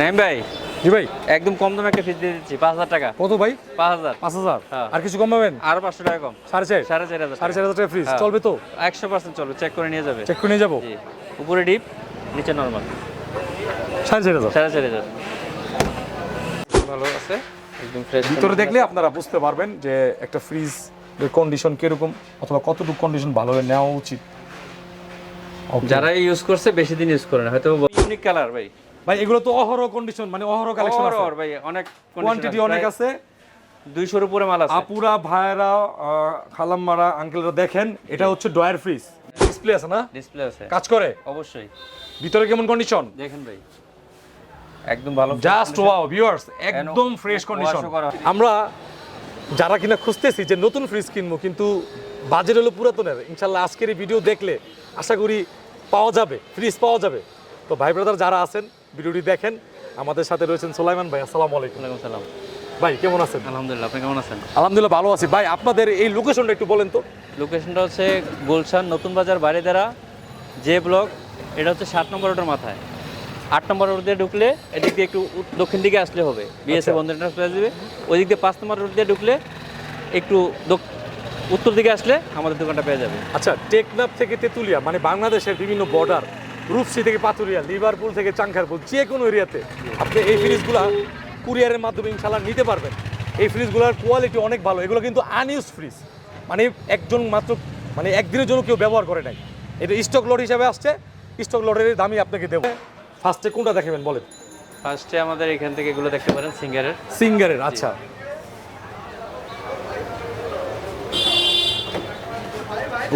নাইম ভাই? জি ভাই। একদম কম দামে একটা ফ্রিজ দিয়ে দিচ্ছি পাঁচ হাজার টাকা। কত ভাই? পাঁচ হাজার। পাঁচ হাজার? হ্যাঁ। আর কিছু কম পাবেন? আরও পাঁচশো টাকা কম। সাড়ে চার? সাড়ে চার হাজার সাড়ে চার হাজার টাকা ফ্রিজ হ্যাঁ। চলবে তো? একশো পার্সেন্ট চলবে চেক করে নিয়ে যাবে। চেক করে নিয়ে যাব? উপরে ডিপ নিচে নর্মাল সাড়ে চার হাজার? সাড়ে চার হাজার। ভালো আছে? একদম ফ্রেশ ভিতরে দেখলে আপনারা বুঝতে পারবেন যে একটা ফ্রিজ কন্ডিশন কীরকম অথবা কতটুকু কন্ডিশন ভালোভাবে নেওয়া উচিত. যারা ইউজ করছে বেশি দিন ইউজ করে না। হয়তো ইউনিক কালার ভাই। ভাই এগুলো তো অহরহ কন্ডিশন মানে অহরহ কালেকশন আছে। ভাই অনেক কোয়ান্টিটি অনেক আছে। দুইশোর উপরে মাল আছে। আপুরা ভাইরা খালাম্মারা আঙ্কেলরা দেখেন এটা হচ্ছে ডয়ার ফ্রিজ ডিসপ্লে আছে না? ডিসপ্লে আছে। কাজ করে? অবশ্যই। ভিতরে কেমন কন্ডিশন দেখেন ভাই একদম ভালো জাস্ট ওয়াও ভিউয়ার্স একদম ফ্রেশ কন্ডিশন। আমরা যারা কিনা খুঁজতেছি যে নতুন ফ্রিজ কিনবো কিন্তু বাজেট হলো পুরাতনের। ইনশাল্লাহ আজকের এই ভিডিও দেখলে আশা করি পাওয়া যাবে ফ্রিজ পাওয়া যাবে। তো ভাই ব্রাদার যারা আছেন ভিডিওটি দেখেন। আমাদের সাথে রয়েছেন সোলাইমান ভাই আসসালামু আলাইকুম। সালাম ভাই কেমন আছেন? আলহামদুলিল্লাহ আপনি কেমন আছেন? আলহামদুলিল্লাহ ভালো আছি। ভাই আপনাদের এই লোকেশনটা একটু বলেন তো। লোকেশনটা হচ্ছে গুলশান নতুন বাজার বাইরে বাড়িদারা যে ব্লক এটা হচ্ছে সাত নম্বর রোডের মাথায়। আট নম্বর রোড দিয়ে ঢুকলে এদিক দিয়ে একটু দক্ষিণ দিকে আসলে হবে। বিএসএ বন্ধ এন্ট্রান্স পেয়ে যাবে ওই দিক দিয়ে পাঁচ নম্বর রোড দিয়ে ঢুকলে একটু উত্তর দিকে আসলে আমাদের দোকানটা পেয়ে যাবে। আচ্ছা টেকনাফ থেকে তেতুলিয়া মানে বাংলাদেশের বিভিন্ন বর্ডার রূপসী থেকে পাতুরিয়া লিভারপুল থেকে চাংখারপুল যে কোনো এরিয়াতে আপনি এই ফ্রিজগুলা কুরিয়ারের মাধ্যমে ইনশাল্লাহ নিতে পারবেন। এই ফ্রিজগুলোর কোয়ালিটি অনেক ভালো। এগুলো কিন্তু আনইউজ ফ্রিজ মানে একজন মাত্র মানে একদিনের জন্য কেউ ব্যবহার করে নাই। এটা স্টক লট হিসাবে আসছে। স্টক লটের দামই আপনাকে দেবো। ফার্স্টে কোনটা দেখাবেন বলেন? ফার্স্টে আমাদের এখান থেকে এগুলো দেখতে পারেন সিঙ্গারের সিঙ্গারের আচ্ছা।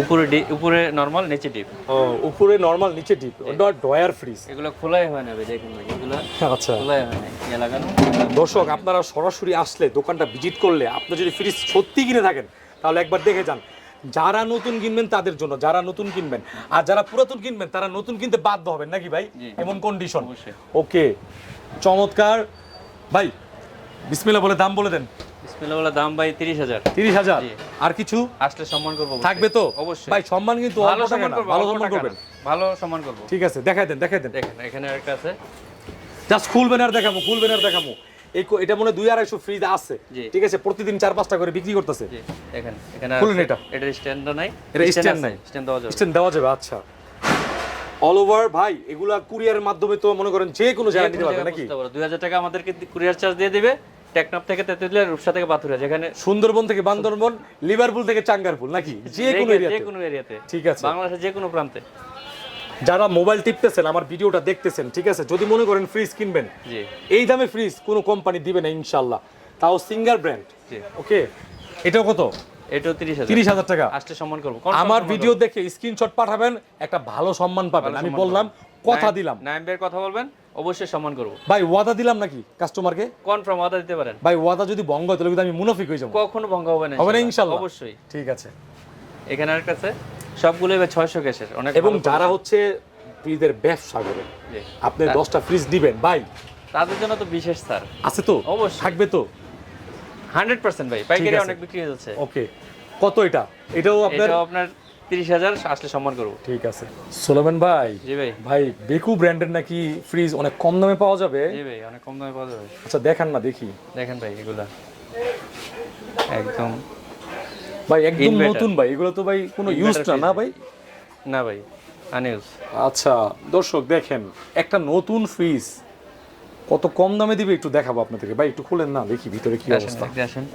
উপরে উপরে নর্মাল নিচে ডিপ ও উপরে নর্মাল নিচে ডিপ ওটা ডয়ার ফ্রিজ এগুলো খোলাই হয় না দেখুন এগুলো আচ্ছা। খোলাই হয় না ইয়ে লাগানো। দর্শক আপনারা সরাসরি আসলে দোকানটা ভিজিট করলে আপনি যদি ফ্রিজ সত্যি কিনে থাকেন তাহলে একবার দেখে যান। যারা নতুন কিনবেন তাদের জন্য যারা নতুন কিনবেন আর যারা পুরাতন কিনবেন তারা নতুন কিনতে বাধ্য হবেন নাকি ভাই? এমন কন্ডিশন। ওকে চমৎকার। ভাই বিসমিল্লাহ বলে দাম বলে দেন। বিসমিল্লাহ দাম ভাই তিরিশ হাজার। তিরিশ হাজার? জি। আর কিছু? আসলে সম্মান করব থাকবে তো? অবশ্যই। ভাই সম্মান কিন্তু ভালো সম্মান না, ভালো সম্মান করবেন। ভালো সম্মান করব। ঠিক আছে দেখাই দেন দেখাই দেন। দেখেন এখানে একটা আছে। জাস্ট খুলবেন আর দেখামো খুলবেন আর দেখামো এই এটা মনে দুই আড়াইশো ফ্রিজ আছে। ঠিক আছে প্রতিদিন চার পাঁচটা করে বিক্রি করতেছে। এখানে খুলুন। এটা। এটার নাই। এটা stand নাই? স্ট্যান্ড দেওয়া যাবে। স্ট্যান্ড দেওয়া যাবে আচ্ছা। অল ওভার ভাই এগুলা কুরিয়ারের মাধ্যমে তো মনে করেন যে কোনো জায়গায় নিতে পারবে নাকি? দুই হাজার টাকা আমাদেরকে কুরিয়ার চার্জ দিয়ে দিবে। থেকে তেতুলিয়া রূপসা থেকে পাথুরিয়া যেখানে সুন্দরবন থেকে বান্দরবন লিভারপুল থেকে চাঙ্গারপুল নাকি? যে কোনো যে কোনো এরিয়াতে। ঠিক আছে। বাংলাদেশের যে কোনো প্রান্তে। যারা মোবাইল টিপতেছেন আমার ভিডিওটা দেখতেছেন ঠিক আছে? যদি মনে করেন ফ্রিজ কিনবেন এই দামে ফ্রিজ কোনো কোম্পানি দিবে না ইনশাল্লাহ। তাও সিঙ্গার ব্র্যান্ড ওকে? এটাও কত? এটাও তিরিশ হাজার। তিরিশ হাজার টাকা। আসলে সম্মান করব। আমার ভিডিও দেখে স্ক্রিনশট পাঠাবেন একটা ভালো সম্মান পাবেন। আমি বললাম কথা দিলাম। নাইম কথা বলবেন? অবশ্যই সম্মান করব। ভাই ওয়াদা দিলাম নাকি কাস্টমারকে কনফার্ম ওয়াদা দিতে পারেন? ভাই ওয়াদা যদি ভঙ্গ হয় তাহলে কিন্তু আমি মুনাফিক হয়ে যাব। কখনো ভঙ্গ হবে না হবে না ইনশাল্লাহ? অবশ্যই। ঠিক আছে। এখানে আর কাছে সবগুলো এবার ছয়শো গ্যাসের। অনেক এবং যারা হচ্ছে ফ্রিজের ব্যবসা করে আপনি দশটা ফ্রিজ দিবেন ভাই। তাদের জন্য তো বিশেষ স্যার। আছে তো? অবশ্যই। থাকবে তো? হান্ড্রেড পার্সেন্ট ভাই। পাইকারি আছে। অনেক বিক্রি হয়ে যাচ্ছে। ওকে। কত এটা? এটাও আপনার এটাও আপনার তিরিশ হাজার আসলে সম্মান করব। ঠিক আছে। সোলোমেন ভাই জি ভাই। ভাই বেকু ব্র্যান্ডের নাকি ফ্রিজ অনেক কম দামে পাওয়া যাবে? জি ভাই অনেক কম দামে পাওয়া যাবে। আচ্ছা দেখান না দেখি। দেখেন ভাই এগুলা। একদম ভাই একদম নতুন ভাই এগুলো তো ভাই কোনো ইউজ না না ভাই? না ভাই আনইউজ আচ্ছা দর্শক দেখেন একটা নতুন ফ্রিজ কত কম দামে দিবে একটু দেখাবো আপনাদেরকে। ভাই একটু খুলেন না দেখি ভিতরে কি অবস্থা। আসেন।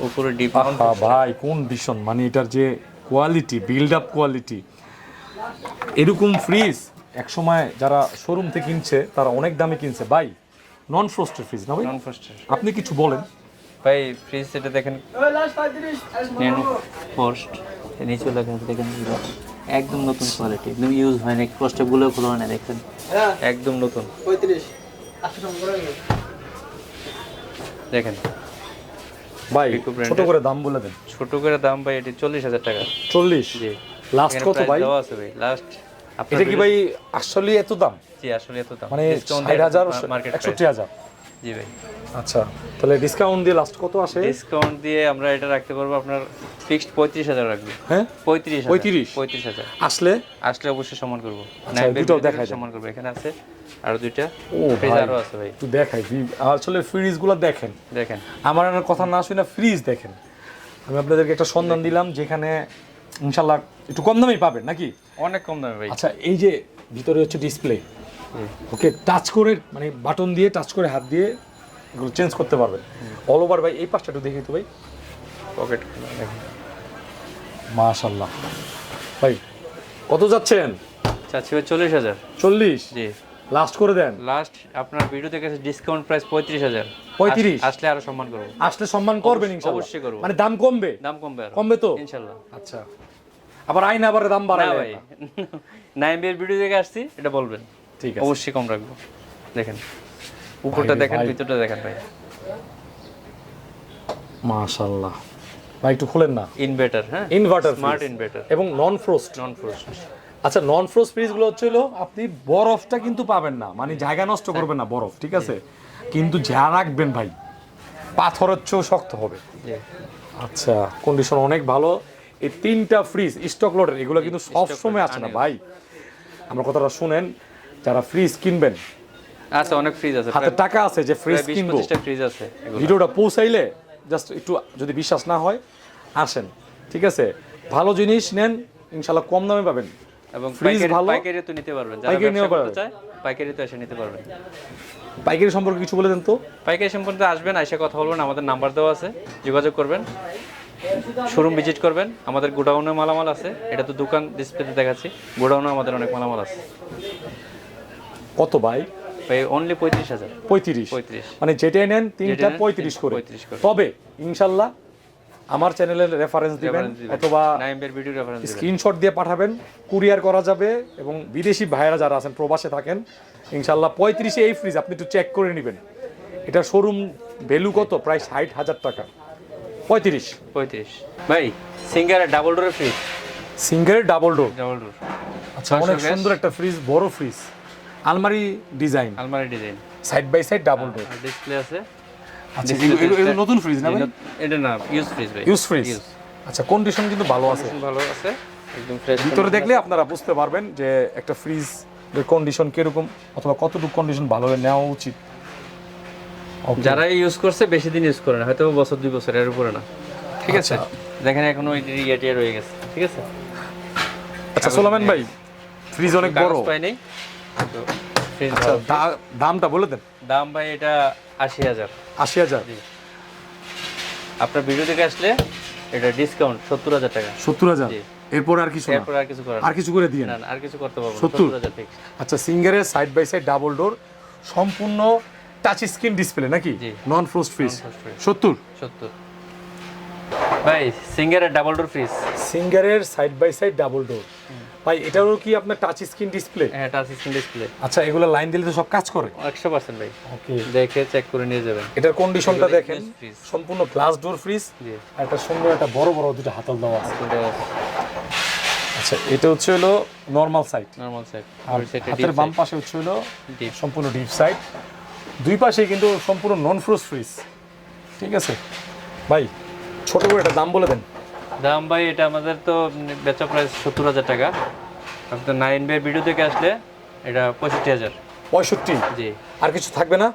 উপরে ডিপ ভাই কোন ভীষণ মানে এটার যে কোয়ালিটি বিল্ড আপ কোয়ালিটি এরকম ফ্রিজ একসময় যারা শোরুম থেকে কিনছে তারা অনেক দামে কিনছে। ভাই নন ফ্রস্টেড ফ্রিজ না ভাই? নন ফার্স্টার আপনি কিছু বলেন। ভাই ফ্রিজ এটা দেখেন নেন। ফার্স্ট নিচে আছে দেখেন একদম নতুন কোয়ালিটি একদম ইউজ হয় না প্রস্টেপগুলো খোলা হয় না দেখেন। একদম নতুন। দেখেন। ভাই ছোট করে দাম বলে দেন। ছোট করে দাম ভাই এটি চল্লিশ হাজার টাকা। চল্লিশ? জি। লাস্ট কত ভাই? দেওয়া আছে ভাই লাস্ট এটা কি ভাই আসলে এত দাম? জি আসলে এত দাম। মানে ষাট হাজার মার্কেট একষট্টি হাজার। জি ভাই। আচ্ছা তাহলে ডিসকাউন্ট দিয়ে লাস্ট কত আসে? ডিসকাউন্ট দিয়ে আমরা এটা রাখতে পারব আপনার ফিক্সড পঁয়ত্রিশ হাজার রাখব। হ্যাঁ? পঁয়ত্রিশ 35? পঁয়ত্রিশ? হাজার। আসলে? আসলে অবশ্যই সম্মান করব। আচ্ছা, দুটোও দেখাই সম্মান করব এখানে আছে আরও দুইটা। ও ফ্রিজ আছে ভাই। একটু দেখাই আসলে ফ্রিজগুলো দেখেন। দেখেন। আমার আর কথা না শুনে ফ্রিজ দেখেন। আমি আপনাদেরকে একটা সন্ধান দিলাম যেখানে ইনশাল্লাহ একটু কম দামেই পাবেন নাকি? অনেক কম দামে ভাই। আচ্ছা এই যে ভিতরে হচ্ছে ডিসপ্লে ওকে টাচ করে মানে বাটন দিয়ে টাচ করে হাত দিয়ে এগুলো চেঞ্জ করতে পারবেন। অল ওভার ভাই এই পাশটা একটু দেখি তো ভাই। পকেট মাশাল্লাহ ভাই কত যাচ্ছেন? চাচ্ছি ভাই চল্লিশ হাজার। চল্লিশ? জি। লাস্ট করে দেন। লাস্ট আপনার ভিডিও থেকে ডিসকাউন্ট প্রাইস পঁয়ত্রিশ হাজার। 35? আসলে আরও সম্মান করব। আসলে সম্মান করবেন অবশ্যই করব। মানে দাম কমবে? দাম কমবে আর। কমবে তো? ইনশাল্লাহ আচ্ছা। আবার আইন আবার দাম না বাড়ায় ভাই। বিয়ের ভিডিও থেকে আসছি এটা বলবেন। ঠিক আছে। অবশ্যই কম রাখব। দেখেন উপরটা দেখেন। ভিতরটা দেখেন ভাই। মাশাল্লাহ ভাই একটু খুলেন না। ইনভার্টার হ্যাঁ? ইনভার্টার স্মার্ট ইনভার্টার এবং নন ফ্রোস্ট নন ফ্রোস্ট আচ্ছা নন ফ্রোস্ট ফ্রিজগুলো হচ্ছে আপনি বরফটা কিন্তু পাবেন না। মানে জায়গা নষ্ট করবেন না বরফ ঠিক আছে? কিন্তু যা রাখবেন ভাই পাথরের চেয়েও শক্ত হবে। আচ্ছা কন্ডিশন অনেক ভালো। এই তিনটা ফ্রিজ স্টক লোডের এগুলো কিন্তু সব সময় আছে না ভাই। আমার কথাটা শুনেন। যারা ফ্রিজ কিনবেন আচ্ছা অনেক ফ্রিজ আছে। হাতে টাকা আছে যে ফ্রিজ কিনবো। ফ্রিজ আছে ভিডিওটা পৌঁছাইলে জাস্ট একটু যদি বিশ্বাস না হয় আসেন ঠিক আছে? ভালো জিনিস নেন ইনশাল্লাহ কম দামে পাবেন। এবং ফ্রিজ ভালো? পাইকারি তো নিতে পারবেন। যারা ব্যবসা করতে চায় পাইকারি তো এসে নিতে পারবেন। পাইকারি সম্পর্কে কিছু বলে দেন তো। পাইকারি সম্পর্কে আসবেন এসে কথা বলবেন আমাদের নাম্বার দেওয়া আছে যোগাযোগ করবেন। শোরুম ভিজিট করবেন আমাদের গোডাউনে মালামাল আছে এটা তো দোকান ডিসপ্লেতে দেখাচ্ছি গোডাউনে আমাদের অনেক মালামাল আছে। কত ভাই? অনলি পঁয়ত্রিশ হাজার। পঁয়ত্রিশ। মানে যেটাই নেন তিনটা পঁয়ত্রিশ করে। 35 করে। তবে ইনশাল্লাহ আমার চ্যানেলের রেফারেন্স দিবেন অথবা স্ক্রিনশট দিয়ে পাঠাবেন কুরিয়ার করা যাবে এবং বিদেশি ভাইয়েরা যারা আছেন প্রবাসে থাকেন ইনশাল্লাহ পঁয়ত্রিশে এই ফ্রিজ আপনি একটু চেক করে নেবেন। এটা শোরুম ভ্যালু কত? প্রায় ষাট হাজার টাকা। পঁয়ত্রিশ। পঁয়ত্রিশ। ভাই সিঙ্গারের ডাবল ডোরের fridge single double door double door আচ্ছা অনেক সুন্দর একটা ফ্রিজ বড় ফ্রিজ আলমারি ডিজাইন। আলমারি design. Side by side double door display আছে। আচ্ছা এগুলো নতুন ফ্রিজ না এটা না ইউজ ফ্রিজ ভাই। Use fridge. আচ্ছা কন্ডিশন কিন্তু ভালো আছে। ভালো আছে একদম ফ্রেশ ভিতরে দেখলে আপনারা বুঝতে পারবেন যে একটা ফ্রিজ কন্ডিশন কীরকম অথবা কতটুকু কন্ডিশন ভালো নেওয়া উচিত. যারা ইউজ করছে বেশি দিন ইউজ করে না হয়তো বছর দুই বছর এর উপরে না। ঠিক আছে? আচ্ছা। দেখেন এখনও ইয়ে টিয়ে রয়ে গেছে। ঠিক আছে? আচ্ছা সোলামেন ভাই ফ্রিজ অনেক বড়। কাগজ পাইনি আচ্ছা দামটা বলে দেন। দাম ভাই এটা আশি হাজার। আশি হাজার? আপনার ভিডিও থেকে আসলে এটা ডিসকাউন্ট সত্তর হাজার টাকা। সত্তর হাজার? এরপর আর কিছু এরপর আর কিছু করার আর কিছু করে দিয়ে না আর কিছু করতে পারব সত্তর? হাজার আচ্ছা সিঙ্গারের side by side double door সম্পূর্ণ টাচ স্ক্রিন ডিসপ্লে নাকি? নন ফ্রোস্ট ফ্রিজ সত্তর? সত্তর। ভাই সিঙ্গারের ডাবল ডোর ফ্রিজ সিঙ্গারের side by side double door ভাই এটারও কি আপনার টাচ স্ক্রিন ডিসপ্লে হ্যাঁ টাচ স্ক্রিন ডিসপ্লে আচ্ছা এগুলো লাইন দিলে তো সব কাজ করে? একশো পার্সেন্ট ভাই। ওকে দেখে চেক করে নিয়ে যাবেন। এটার কন্ডিশনটা দেখেন। সম্পূর্ণ গ্লাস ডোর ফ্রিজ আর একটা সুন্দর একটা বড় বড় দুটো হাতল দেওয়া আছে। আচ্ছা এটা হচ্ছে হলো নর্মাল সাইড নর্মাল সাইড আর হাতের বাম পাশে হচ্ছে হলো ডিপ সম্পূর্ণ ডিপ সাইড দুই পাশে কিন্তু সম্পূর্ণ নন ফ্রোজ ফ্রিজ ঠিক আছে? ভাই ছোট করে একটা দাম বলে দেন। দাম ভাই এটা আমাদের তো বেচা প্রাইস সত্তর হাজার টাকা। আপনার নাইন বে ভিডিও থেকে আসলে এটা পঁয়ষট্টি হাজার। পঁয়ষট্টি? জি। আর কিছু থাকবে না?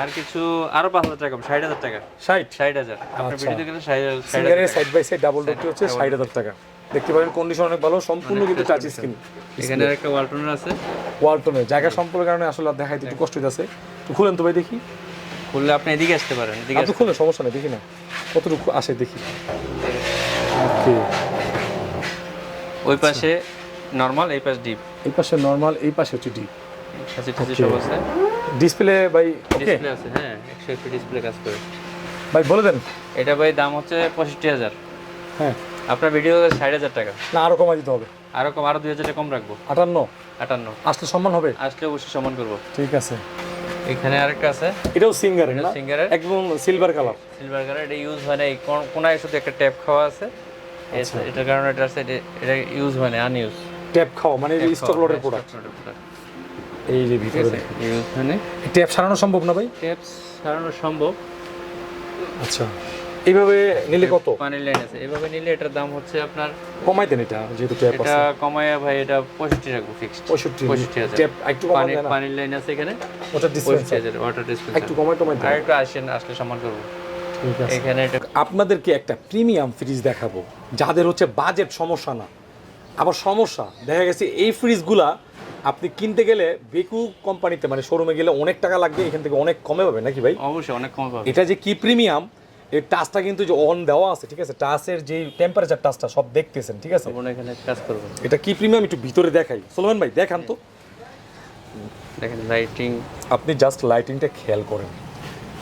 আর কিছু আরও পাঁচ হাজার টাকা ষাট হাজার টাকা। ষাট? ষাট হাজার। আপনার। ভিডিও থেকে সিঙ্গারের সাইড বাই সাইড ডাবল ডোরটি হচ্ছে ষাট হাজার টাকা। দেখতে পারেন কন্ডিশন অনেক ভালো সম্পূর্ণ কিন্তু টাচ স্ক্রিন এখানে একটা ওয়ালটনের আছে। ওয়ালটনের জায়গা সম্পর্কের কারণে আসলে আর দেখাইতে একটু কষ্ট হইতেছে। তো খুলেন তো ভাই দেখি। খুললে আপনি এদিকে আসতে পারেন এদিকে আপনি খুলেন সমস্যা নেই দেখি না। কতটুকু আসে দেখি। ওই পাশে নর্মাল এই পাশে ডিপ এই পাশে নর্মাল এই পাশে হচ্ছে ডিপ সব আছে। ডিসপ্লে ভাই ডিসপ্লে আছে হ্যাঁ একশো একটু ডিসপ্লে কাজ করে। ভাই বলে দেন। এটা ভাই দাম হচ্ছে পঁয়ষট্টি হাজার। হ্যাঁ। আপনার ভিডিও ষাট হাজার টাকা। না আরও কমাই দিতে হবে। আরও কম আরও দুই হাজার কম রাখব। আটান্ন? আটান্ন। আসলে সম্মান হবে? আসলে অবশ্যই সমান করব। ঠিক আছে। এখানে আরেকটা আছে। এটাও সিঙ্গার সিঙ্গারের। একদম সিলভার কালার সিলভার কালার এটা ইউজ হয় না। এই কোন- কোনায় শুধু একটা ট্যাপ খাওয়া আছে। এটার কারণে এটা এটা- এটা ইউজ হয় না আনইউজ ট্যাপ খাও মানে স্টক লোডের প্রোডাক্ট এই যে ভিতরে আছে এইখানে ট্যাপ সারানো সম্ভব না ভাই? টেপস সারানো সম্ভব। আচ্ছা। এইভাবে নিলে কত? পানির লাইন আছে। এভাবে নিলে এটার দাম হচ্ছে আপনার কমাই দেন এটা যেহেতু ট্যাপ এটা আছে। কমায়া ভাই এটা পঁয়ষট্টি রাখব ফিক্সড পঁয়ষট্টি। পঁয়ষট্টি হাজার। ট্যাপ একটু পানি পানির লাইন আছে এখানে। ওটা ডিসপেন্স পঁয়ষট্টি ওয়াটার ডিসপেন্সার একটু কমাই টমাই আর একটু আসেন আসলে সম্মান করব। ঠিক আছে। এখানে এটা আপনাদেরকে একটা প্রিমিয়াম ফ্রিজ দেখাবো। যাদের হচ্ছে বাজেট সমস্যা না। আবার সমস্যা দেখা গেছে এই ফ্রিজগুলা আপনি কিনতে গেলে বেকু কোম্পানিতে মানে শোরুমে গেলে অনেক টাকা লাগবে এখান থেকে অনেক কমে পাবে নাকি ভাই? অবশ্যই অনেক কম পাবে। এটা যে কি প্রিমিয়াম এই টাচটা কিন্তু যে অন দেওয়া আছে ঠিক আছে? টাচের যে টেম্পারেচার টাচটা সব দেখতেছেন ঠিক আছে? এখানে কাজ করব এটা কি প্রিমিয়াম একটু ভিতরে দেখাই। সোলমান ভাই দেখান তো। দেখেন লাইটিং আপনি জাস্ট লাইটিংটা খেয়াল করেন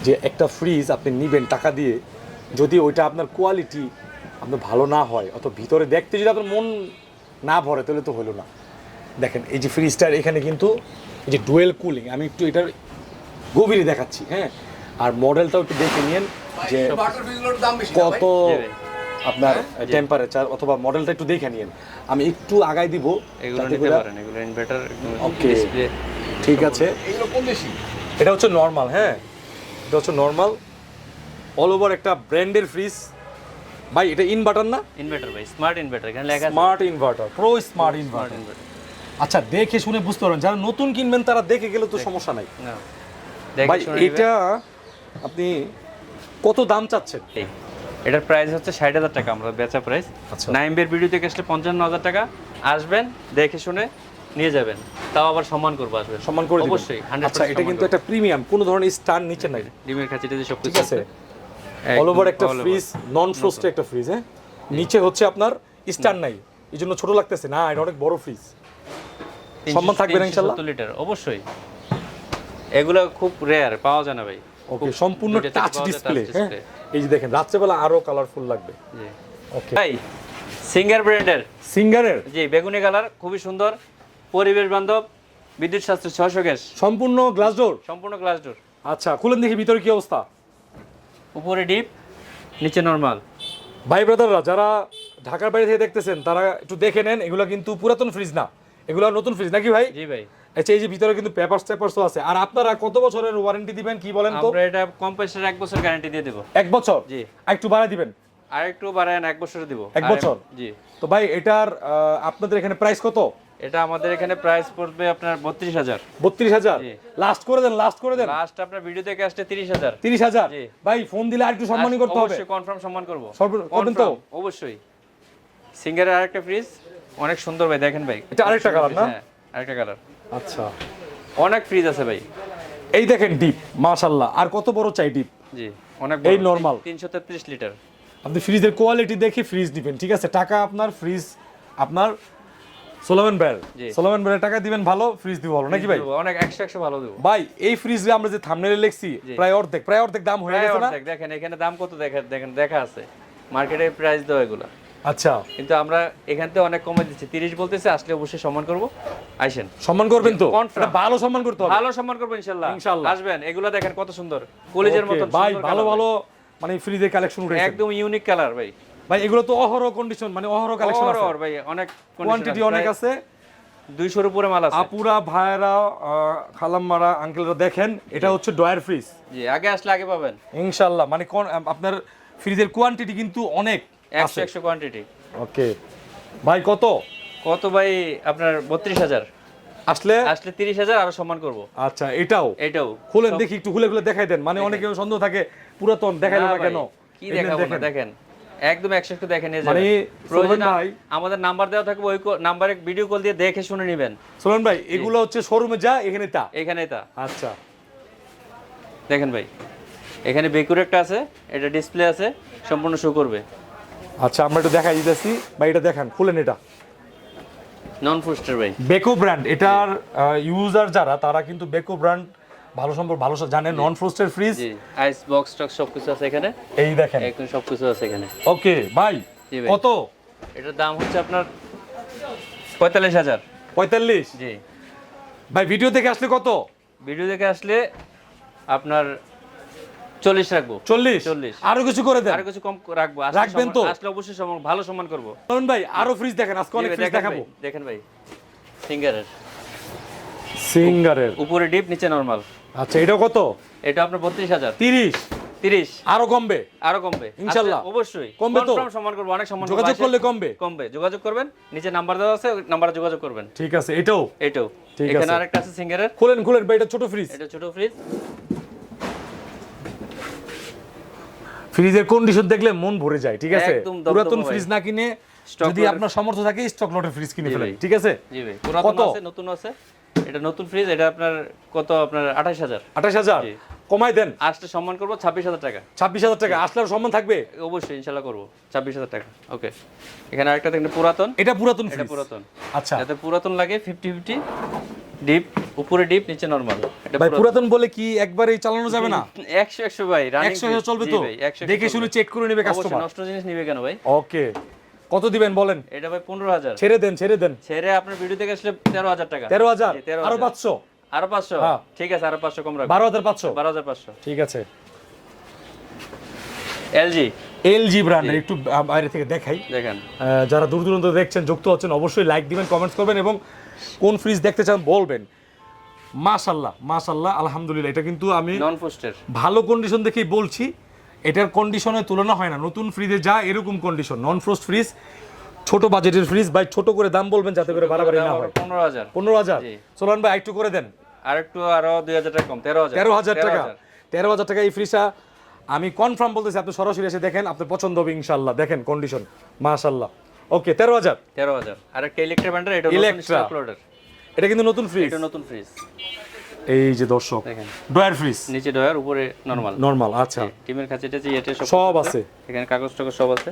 যে একটা ফ্রিজ আপনি নিবেন টাকা দিয়ে যদি ওইটা আপনার কোয়ালিটি আপনার ভালো না হয় অত ভিতরে দেখতে যদি আপনার মন না ভরে তাহলে তো হলো না। দেখেন এই যে ফ্রিজটার এখানে কিন্তু এই যে ডুয়েল কুলিং আমি একটু এটার গভীরে দেখাচ্ছি হ্যাঁ? আর মডেলটাও একটু দেখে নিন যে কত আপনার টেম্পারেচার অথবা মডেলটা একটু দেখে নিন আমি একটু আগাই দিব ইনভার্টার Okay. ঠিক আছে। এটা হচ্ছে নর্মাল হ্যাঁ? এটা হচ্ছে নর্মাল অল ওভার একটা ব্র্যান্ডের ফ্রিজ ভাই এটা ইনভার্টার না? ইনভার্টার ভাই স্মার্ট ইনভার্টার এখানে লেখা আছে। Smart inverter pro smart inverter আচ্ছা দেখে শুনে বুঝতে পারবেন। যারা নতুন কিনবেন তারা দেখে গেলে তো সমস্যা নাই। ভাই এটা আপনি কত দাম চাচ্ছেন? এটার প্রাইস হচ্ছে ষাট হাজার টাকা আমরা বেচা প্রাইস আচ্ছা। নাইমবের ভিডিও থেকে আসলে পঞ্চান্ন হাজার টাকা। আসবেন দেখে শুনে নিয়ে যাবেন। তাও আবার সম্মান করব আসবেন সম্মান করে? অবশ্যই আচ্ছা এটা কিন্তু একটা প্রিমিয়াম কোনো ধরনের স্টার নিচে নাই। ডিমের খাঁচিটা দিয়ে সব ঠিক আছে। অল ওভার একটা ফ্রিজ নন ফ্রোস্টেড একটা ফ্রিজ হ্যাঁ? নিচে হচ্ছে আপনার স্টার নাই এই জন্য ছোট লাগতেছে। না এটা অনেক বড় ফ্রিজ সম্মান থাকবে না ইনশাল্লাহ? লিটার অবশ্যই। এগুলো খুব রেয়ার পাওয়া যায় না ভাই। ওকে সম্পূর্ণ টাচ ডিসপ্লে হ্যাঁ? এই যে দেখেন রাত্রেবেলা আরও কালারফুল লাগবে। জি। ওকে ভাই সিঙ্গার ব্র্যান্ডের সিঙ্গারের জি বেগুনি কালার খুবই সুন্দর। পরিবেশ বান্ধব বিদ্যুৎ শাস্ত্র ছশো গ্যাস। সম্পূর্ণ গ্লাস ডোর সম্পূর্ণ গ্লাস ডোর আচ্ছা খুলেন দেখি ভিতরে কি অবস্থা। উপরে ডিপ নিচে নরমাল। ভাই ব্রাদাররা যারা ঢাকার বাইরে থেকে দেখতেছেন তারা একটু দেখে নেন এগুলো কিন্তু পুরাতন ফ্রিজ না। এগুলো নতুন ফ্রিজ নাকি ভাই? জি ভাই। আচ্ছা এই যে ভিতরে কিন্তু পেপারস টেপারসও আছে। আর আপনারা কত বছরের ওয়ারেন্টি দিবেন কি বলেন তো? আমরা এটা কম্প্রেসার এক বছর গ্যারান্টি দিয়ে দেবো। এক বছর? জি। একটু বাড়াই দিবেন? আর একটু বাড়ায় এক বছর দিব। এক বছর? জি। তো ভাই এটার আপনাদের এখানে প্রাইস কত? এটা আমাদের এখানে প্রাইস পড়বে আপনার বত্রিশ হাজার। বত্রিশ হাজার। লাস্ট করে দেন লাস্ট করে দেন। লাস্ট আপনার ভিডিও থেকে আসলে তিরিশ হাজার। তিরিশ হাজার। ভাই ফোন দিলে আর একটু সম্মানই করতে হবে। অবশ্যই কনফার্ম সম্মান করব। করবেন তো? অবশ্যই। সিঙ্গারের আরেকটা ফ্রিজ অনেক সুন্দর ভাই দেখেন ভাই। এটা আরেকটা কালার না? হ্যাঁ আরেকটা কালার আচ্ছা। অনেক ফ্রিজ আছে ভাই। এই দেখেন ডিপ মাশাল্লাহ আর কত বড় চাই ডিপ জি অনেক এই। তিনশো তেত্রিশ লিটার আপনি ফ্রিজের কোয়ালিটি দেখে ফ্রিজ দিবেন ঠিক আছে? টাকা আপনার ফ্রিজ আপনার সোলোমান ব্যার। সোলোমান ব্যারের টাকা দিবেন ভালো ফ্রিজ দিব ভালো। নাকি ভাই? অনেক একশো একশো ভালো দেবো। ভাই এই ফ্রিজে আমরা যে থামনেলে লিখছি প্রায় অর্ধেক প্রায় অর্ধেক দাম হয়ে গেছে না? দেখেন এখানে দাম কত দেখেন দেখেন দেখা আছে। মার্কেটে প্রাইস দেওয়া এগুলো। আচ্ছা। কিন্তু আমরা এখান থেকে অনেক কমে দিচ্ছি। তিরিশ বলতেছে আসলে অবশ্যই সম্মান করব। আইসেন। সম্মান করবেন তো? ভালো সম্মান করতে হবে। ভালো সম্মান করব ইনশাল্লাহ। ইনশাল্লাহ। আসবেন। এগুলো দেখেন কত সুন্দর। কলেজের মতন ভাই ভালো ভালো মানে ফ্রিজের কালেকশন একদম ইউনিক কালার ভাই। ভাই এগুলো তো অহরহ কন্ডিশন মানে অহরহ কালেকশন আছে। Horror ভাই অনেক কোয়ান্টিটি অনেক আছে। দুইশোর উপরে মাল আছে। আপুরা ভাইরা খালাম্মারা আঙ্কেলরা দেখেন এটা হচ্ছে ডয়ার ফ্রিজ জি আগে আসলে আগে পাবেন। ইনশাল্লাহ মানে কোন আপনার ফ্রিজের কোয়ান্টিটি কিন্তু অনেক একশো আছে। একশো কোয়ান্টিটি ওকে ভাই কত? কত ভাই আপনার বত্রিশ হাজার। আসলে? আসলে তিরিশ হাজার আরও সম্মান করব। আচ্ছা এটাও? এটাও। খুলেন দেখি একটু খুলে খুলে দেখাই দেন। মানে অনেকে সন্দেহ থাকে পুরাতন দেখাইলো না কেন? কি দেখাবো না দেখেন। একদম একসাথে দেখে নিয়ে মানে যাবেন প্রয়োজন ভাই আমাদের নাম্বার দেওয়া থাকবে ওই নাম্বারে ভিডিও কল দিয়ে দেখে শুনে নেবেন। সোলন ভাই এগুলো হচ্ছে শোরুমে যা এখানে তা। এখানে তা। আচ্ছা। দেখেন ভাই এখানে বেকুর একটা আছে এটা ডিসপ্লে আছে সম্পূর্ণ শো করবে। আচ্ছা আমরা একটু দেখাই দিতেছি। ভাই এটা দেখেন খুলেন এটা। নন ফুস্টার ভাই। বেকো ব্র্যান্ড এটার ইউজার যারা তারা কিন্তু বেকো ব্র্যান্ড ভালো সম্পর্ক ভালো জানে নন ফ্রোস্টেড ফ্রিজ জি আইস বক্স টক সবকিছু আছে এখানে। এই দেখেন। একদম সবকিছু আছে এখানে। ওকে ভাই কত? এটার দাম হচ্ছে আপনার পঁয়তাল্লিশ হাজার। পঁয়তাল্লিশ? জি। ভাই ভিডিও দেখে আসলে কত? ভিডিও দেখে আসলে আপনার চল্লিশ রাখব। চল্লিশ? 40 আরও কিছু করে দেন। আর কিছু কম রাখব। রাখবেন তো? আসলে অবশ্যই ভালো সম্মান করব। সোলন ভাই আরও ফ্রিজ দেখেন আজকে অনেক ফ্রিজ দেখেন দেখাবো। ভাই, দেখেন ভাই সিঙ্গারের। সিঙ্গারের। উপরে ডিপ নিচে নর্মাল আচ্ছা এটা কত? এটা আপনার বত্রিশ হাজার। তিরিশ? তিরিশ। আরও কমবে? আরও কমবে। ইনশাল্লাহ। আচ্ছা, অবশ্যই। কমবে তো? সম্মান করব অনেক সম্মান যোগাযোগ করলে কমবে? কমবে। যোগাযোগ করবেন নিচে নাম্বার দেওয়া আছে নাম্বারে যোগাযোগ করবেন। ঠিক আছে এটাও? এটাও। ঠিক এখানে আরেকটা আছে সিঙ্গারের। খুলেন খুলেন ভাই এটা ছোট ফ্রিজ এটা ছোট ফ্রিজ ফ্রিজের কন্ডিশন দেখলে মন ভরে যায় ঠিক আছে? পুরাতন ফ্রিজ না কিনে যদি আপনার সামর্থ্য থাকে স্টক লটের ফ্রিজ কিনে ফেলেন ঠিক আছে? জি ভাই। পুরাতন কত? আছে নতুন আছে? এটা নতুন ফ্রিজ এটা আপনার কত? আপনার আঠাশ হাজার। আঠাশ হাজার। কমাই দেন। আসলে সম্মান করব ছাব্বিশ হাজার টাকা। ছাব্বিশ হাজার টাকা। আসলে সম্মান থাকবে? অবশ্যই ইনশাল্লাহ করব। ছাব্বিশ হাজার টাকা। ওকে। এখানে আরেকটা দেখেন পুরাতন। এটা পুরাতন এটা পুরাতন। আচ্ছা। যাতে পুরাতন লাগে ফিফটি ফিফটি ডিপ উপরে ডিপ নিচে নরমাল এটা ভাই পুরাতন। বলে কি একবারেই চালানো যাবে না? একশো একশো ভাই রানিং একশো একশো চলবে তো? দেখে শুনে চেক করে নেবে কাস্টমার নষ্ট জিনিস নিবে কেন ভাই? ওকে কত দিবেন বলেন? এটা ভাই পনেরো হাজার। ছেড়ে দেন ছেড়ে দেন। ছেড়ে আপনার ভিডিও থেকে আসলে তেরো হাজার টাকা। তেরো হাজার? জি, 13,000 আরও পাঁচশো? আরও পাঁচশো? হ্যাঁ। ঠিক আছে আরও পাঁচশো কম রাখব। বারো হাজার পাঁচশো? বারো হাজার পাঁচশো। ঠিক আছে। এলজি। এলজি ব্র্যান্ডের একটু বাইরে থেকে দেখাই। দেখেন। যারা দূর দূরান্ত দেখছেন যুক্ত হচ্ছেন অবশ্যই লাইক দিবেন কমেন্টস করবেন এবং কোন ফ্রিজ দেখতে চান বলবেন। মাশাল্লাহ মাশাল্লাহ আলহামদুলিল্লাহ এটা কিন্তু আমি নন পোস্টের ভালো কন্ডিশন দেখেই বলছি। এটার কন্ডিশনের তুলনা হয় না। নতুন ফ্রিজে যা এরকম কন্ডিশন নন ফ্রোস্ট ফ্রিজ ছোট বাজেটের ফ্রিজ ভাই ছোট করে দাম বলবেন যাতে করে বাড়াবাড়ি না হয়। পনেরো হাজার। পনেরো হাজার? জি। সোলান ভাই একটু করে দেন। আর একটু আরও দুই হাজার টাকা কম তেরো হাজার। তেরো হাজার টাকা। তেরো হাজার। টাকা এই ফ্রিজটা আমি কনফার্ম বলতেছি আপনি সরাসরি এসে দেখেন আপনার পছন্দ হবে ইনশাল্লাহ দেখেন কন্ডিশন মাশাল্লাহ ওকে তেরো হাজার। তেরো হাজার। আর একটা ইলেকট্রিক ব্যান্ডার এটা। লোডার এটা কিন্তু নতুন ফ্রিজ এটা নতুন ফ্রিজ এই যে দর্শক ডয়ার ফ্রিজ। নিচে ডয়ার উপরে নরমাল নর্মাল আচ্ছা। টিমের কাছে এটা যে এটা সব আছে এখানে কাগজ টাগজ সব আছে।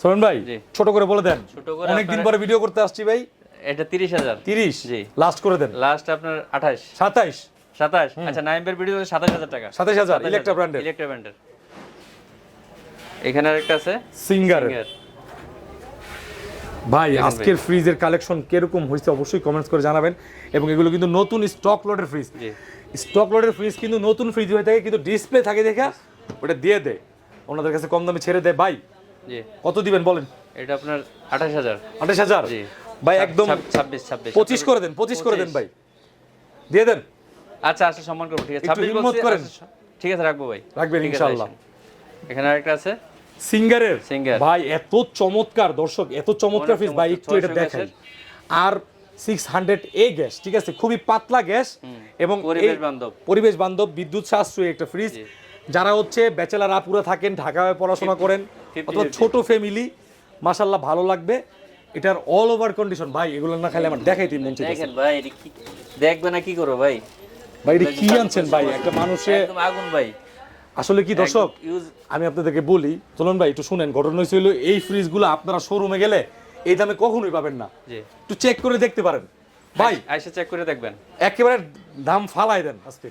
সোহেন ভাই ছোট করে বলে দেন। ছোট করে অনেক দিন পরে ভিডিও করতে আসছি ভাই। এটা তিরিশ হাজার। তিরিশ? জি। লাস্ট করে দেন। লাস্ট আপনার আঠাশ। সাতাইশ? সাতাশ আচ্ছা নাইমের ভিডিও সাতাশ হাজার টাকা। সাতাইশ হাজার ইলেকট্রা ব্র্যান্ডের ইলেকট্রিক ব্যান্ডার এখানে আরেকটা আছে। সিঙ্গার। ভাই আজকের ফ্রিজের কালেকশন কীরকম হয়েছে অবশ্যই কমেন্টস করে জানাবেন। এবং এগুলো কিন্তু নতুন স্টক লটের ফ্রিজ জি। স্টক লটের ফ্রিজ কিন্তু নতুন ফ্রিজ হয়ে থাকে কিন্তু ডিসপ্লে থাকে দেখা ওটা দিয়ে দেয় ওনাদের কাছে কম দামে ছেড়ে দেয় ভাই জি। কত দিবেন বলেন? এটা আপনার আঠাশ হাজার। আঠাশ হাজার? জি। ভাই একদম ছাব- ছাব্বিশ ছাব্বিশ। পঁচিশ করে দেন পঁচিশ করে দেন ভাই। দিয়ে দেন। আচ্ছা আচ্ছা সম্মান করব ঠিক আছে। ছাব্বিশ করেন। আচ্ছা, ঠিক আছে রাখব ভাই। রাখবেন ইনশাআল্লাহ। এখানে আরেকটা আছে। সিঙ্গারের ভাই এত চমৎকার দর্শক এত চমৎকার ফ্রিজ ভাই একটু এটা 600 দেখাই। R six hundred A gas ঠিক আছে? খুবই পাতলা গ্যাস এবং পরিবেশ বান্ধব। পরিবেশ বান্ধব বিদ্যুৎ সাশ্রয়ী একটা ফ্রিজ যারা হচ্ছে ব্যাচেলার আপুরা থাকেন ঢাকায় পড়াশোনা করেন অথবা ছোট ফ্যামিলি মাসাল্লাহ ভালো লাগবে। এটার অল ওভার কন্ডিশন ভাই এগুলো না খাইলে আমার দেখাইতে মন চাইতেছে। দেখেন ভাই দেখবে না কি করব ভাই? ভাই এটা কি আনছেন ভাই? একটা মানুষে একদম আগুন ভাই। আসলে কি দর্শক? আমি আপনাদেরকে বলি চলুন ভাই একটু শুনেন ঘটনা হয়েছিল এই ফ্রিজগুলো আপনারা শোরুমে গেলে এই দামে কখনোই পাবেন না। একটু চেক করে দেখতে পারেন। ভাই আইসা চেক করে দেখবেন। একেবারে দাম ফালাই দেন আজকে।